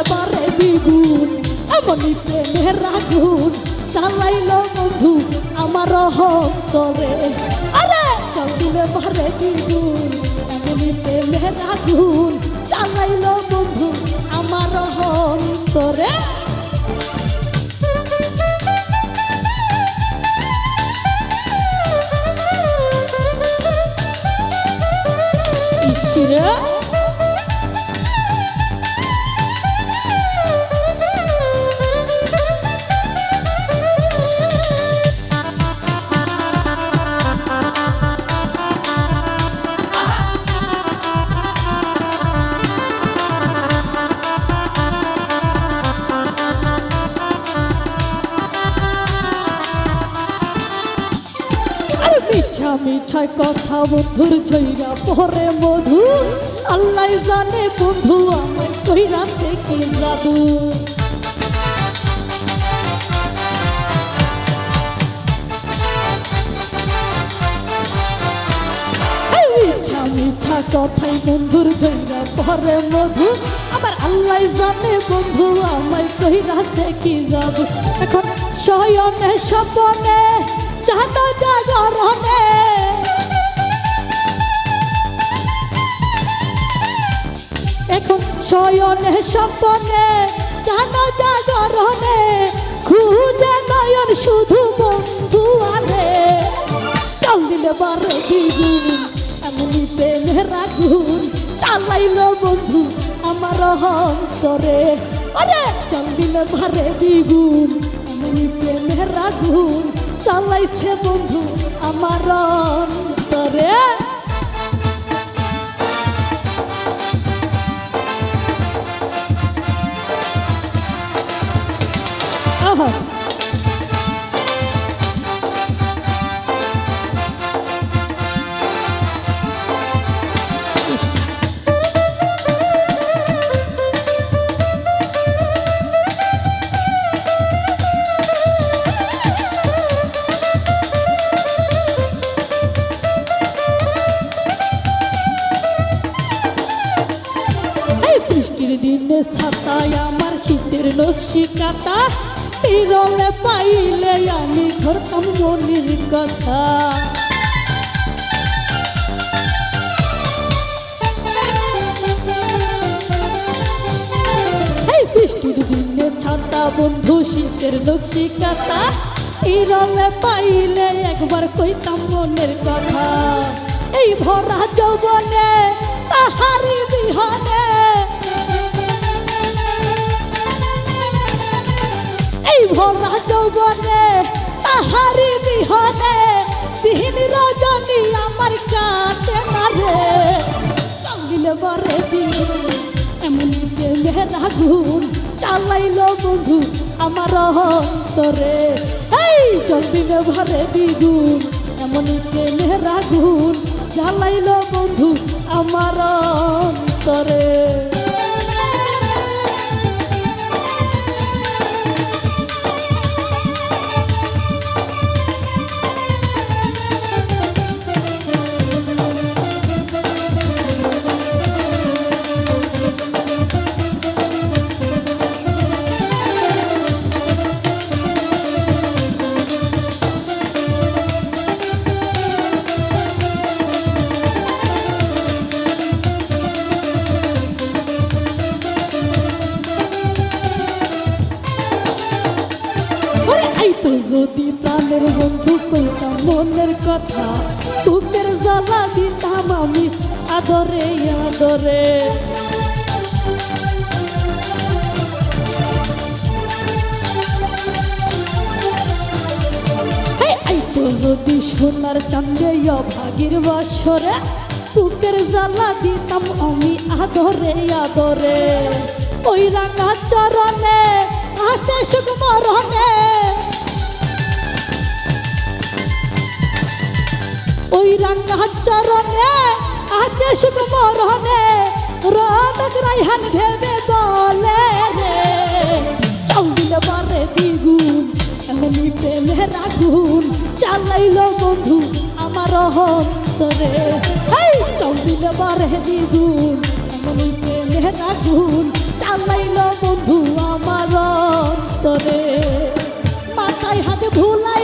দিলে বারে দ্বিগুণ এমনই প্রেমের আগুন জ্বালাইল বন্ধু আমার অন্তরে। আরে, চল দিলে বারে দ্বিগুণ এমনই প্রেমের আগুন জ্বালাইল বন্ধু আমার অন্তরে। ইসিরে মিঠা কথা বন্ধুর ঝইরা পরে মধু। আল্লাহ জানে বন্ধু আমার কইরা থেকে যাব? মিঠা কথাই বন্ধুর ঝইরা পরে মধু। আমার আল্লাহ জানে বন্ধু, আমায় কইরা থেকে যাব? এখন শয়নে, স্বপনে জানো জাগরণে এখন শয়নে স্বপনে, জানো জাগরণে, খুঁজে নয়ন শুধু বন্ধু আরে চল দিলে বারে দ্বিগুণ এমনই প্রেমের আগুন চালাইল বন্ধু আমার অন্তরে। আরে, চল দিলে বারে দ্বিগুণ এমনই প্রেমের আগুন চালাইছে বন্ধু আমার অন্তরে। বৃষ্টির দিনে ছাতায় আমার শীতের নকশি কাটা বিরলে পাইলে আমি ধরতাম মনির কথা। এই বৃষ্টির দিনে ছাতা বন্ধু শীতের নকশি কাটা ইরলে পাইলে একবার কইতাম মনের কথা। এই ভরা যৌবনে তাহারি বিহনে যৌবনে তাহারি বিহনে দিন রজনী আমার কাটে না রে। চল দিলে বরে দিন এমন প্রেমের আগুন চালাইল বন্ধু আমার অন্তরে। এই চল দিলে ভরে দ্বিগুণ এমন প্রেমের আগুন জ্বালাইল বন্ধু আমার অন্তরে। যদি প্রাণের বন্ধু কইতাম মনের কথা বুকের জ্বালা দিতাম আমি। আদরে আদরে। যদি সোনার চান্দে ভাগির বছরে বুকের জ্বালা দিতাম আমি। আদরে আদরে। ওই রাঙা চরণে আসে সুখ মরণে। রঙ চরণে আছে শুধু মরণে রনক রাইহান ভেবে বলে রে চৌদিল বারে দ্বিগুণ, এমনি প্রেমের আগুন চালাইল বন্ধু আমার অন্তরে। এই চৌদিল বারে দ্বিগুণ, এমনি প্রেমের আগুন চালাইল বন্ধু আমার অন্তরে। মাথায় হাতে ভুলাই